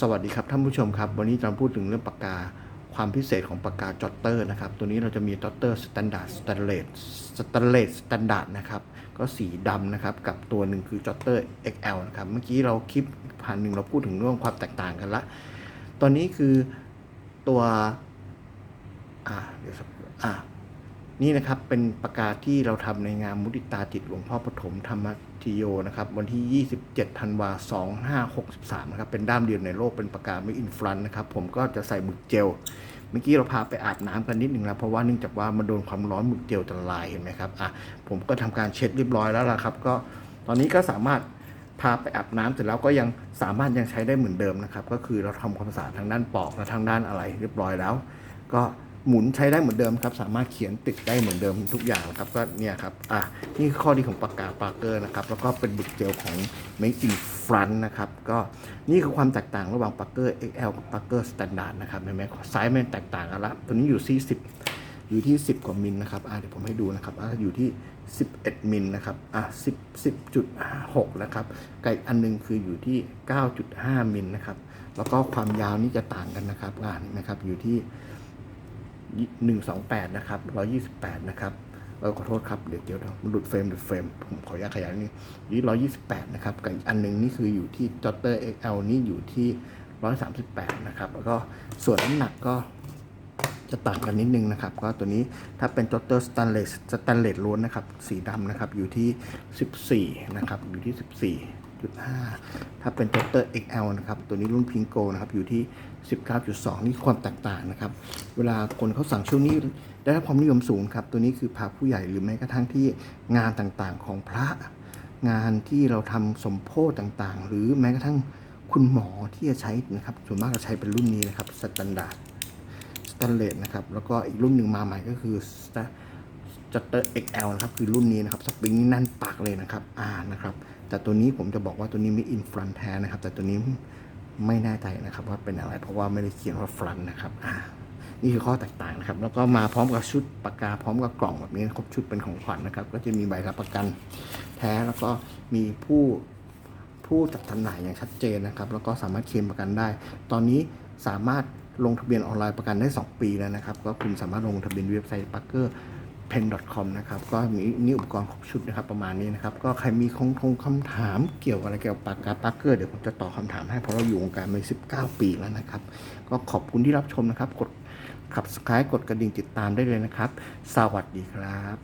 สวัสดีครับท่านผู้ชมครับ วันนี้จะพูดถึงเรื่องปากกาความพิเศษของปากกาจอตเตอร์นะครับ ตัวนี้เราจะมีจอตเตอร์สแตนดาร์ดสแตนเลสสแตนเลสสแตนดาร์ดนะครับ ก็สีดำนะครับ กับตัวหนึ่งคือจอตเตอร์ XL นะครับ เมื่อกี้เราคลิปผ่านหนึ่งเราพูดถึงเรื่องความแตกต่างกันละ ตอนนี้คือตัว อ่าเดี๋ยวสักอ่า นี่นะครับเป็นประกาศที่เราทำในงานมุติตาจิตหลวงพ่อปฐมธรรมทิโยนะครับวันที่ 27 ธันวา2563 นะครับ เป็นด้ามเดียวในโลกเป็นประกาศไม่อินฟลันนะครับ ผมก็จะใส่หมึกเจลเมื่อกี้เราพาไปอาบน้ำกันนิดหนึ่งแล้วเพราะว่าเนื่องจากว่ามันโดนความร้อนหมึกเจลจะละลายเห็นไหมครับอะผมก็ทำการเช็ดเรียบร้อยแล้วล่ะครับ ก็ตอนนี้ก็สามารถพาไปอาบน้ำเสร็จแล้วก็ยังสามารถยังใช้ได้เหมือนเดิมนะครับ ก็คือเราทำความสะอาดทางด้านปอกและทางด้านอะไรเรียบร้อยแล้ว ก็ หมุนใช้ได้เหมือนเดิมครับ สามารถเขียนติดได้เหมือนเดิมทุกอย่างครับก็เนี่ยครับอะนี่คือข้อดีของปากกาปาร์เกอร์นะครับ แล้วก็เป็นบึกเจลของ Make in Front นะครับ ก็นี่คือความแตกต่างระหว่างปาร์เกอร์ XL กับปาร์เกอร์ Standard นะครับเห็นไหมไซส์มันแตกต่างกันละตัวนี้อยู่ที่10 อยู่ที่ 10 กว่ามิลนะครับอะเดี๋ยวผมให้ดูนะครับอะอยู่ที่ 11 มิลนะครับอะ10 10.6 นะครับไก่อันหนึงคืออยู่ที่ 9.5 มิลนะครับแล้วก็ความยาวนี่จะต่างกันนะครับอ่านี่นะครับอยู่ที่ หนึ่งสองแปดนะครับร้อยี่สิบแปดนะครับเออขอโทษครับเดี๋ยวเดี๋ยวมันหลุดเฟรมหลุดเฟรมผมขออนุญาตขยายนี่นี่ร้อยี่สิบแปดนะครับกับอีกอันหนึ่งนี่คืออยู่ที่จอตเตอร์ XL นี่อยู่ที่ร้อยสามสิบแปดนะครับแล้วก็ส่วนน้ำหนักก็จะต่างกันนิดนึงนะครับ ก็ตัวนี้ถ้าเป็นจอตเตอร์สแตนเลสสแตนเลสล้วนนะครับ สีดำนะครับอยู่ที่สิบสี่นะครับอยู่ที่สิบสี่ ถ้าเป็นจอตเตอร์ XL นะครับ ตัวนี้รุ่นพิงโกนะครับ อยู่ที่ 19.2 นี่ความแตกต่างนะครับ เวลาคนเขาสั่งช่วงนี้ได้รับความนิยมสูงครับ ตัวนี้คือพาผู้ใหญ่หรือแม้กระทั่งที่งานต่างๆของพระ งานที่เราทำสมโพธต่างๆ หรือแม้กระทั่งคุณหมอที่จะใช้นะครับ ส่วนมากจะใช้เป็นรุ่นนี้นะครับ สแตนดาร์ดสแตนเลสนะครับ แล้วก็อีกรุ่นหนึ่งมาใหม่ก็คือ จัตเตอร์ XL นะครับคือรุ่นนี้นะครับสปริงนี่แน่นปากเลยนะครับอ่านะครับแต่ตัวนี้ผมจะบอกว่าตัวนี้ไม่อินฟรอนแท้นะครับ แต่ตัวนี้ไม่แน่ใจนะครับว่าเป็นอะไรเพราะว่าไม่ได้เขียนว่าฟรอนนะครับอ่านี่คือข้อแตกต่างนะครับ แล้วก็มาพร้อมกับชุดปากกาพร้อมกับกล่องแบบนี้ครบชุดเป็นของขวัญนะครับ ก็จะมีใบรับประกันแท้แล้วก็มีผู้ผู้จัดจำหน่ายอย่างชัดเจนนะครับ แล้วก็สามารถเคลมประกันได้ ตอนนี้สามารถลงทะเบียนออนไลน์ประกันได้ 2 ปีแล้วนะครับ ก็คุณสามารถลงทะเบียนเว็บไซต์ p a r pen.com นะครับก็มีนี่อุปกรณ์ครบชุดนะครับประมาณนี้นะครับ ก็ใครมีคงคงคำถามเกี่ยวกับอะไรเกี่ยวกับปากกาปากเกอร์เดี๋ยวผมจะตอบคำถามให้เพราะเราอยู่วงการมา 19 ปีแล้วนะครับ ก็ขอบคุณที่รับชมนะครับ กดขับสกายกดกระดิ่งติดตามได้เลยนะครับ สวัสดีครับ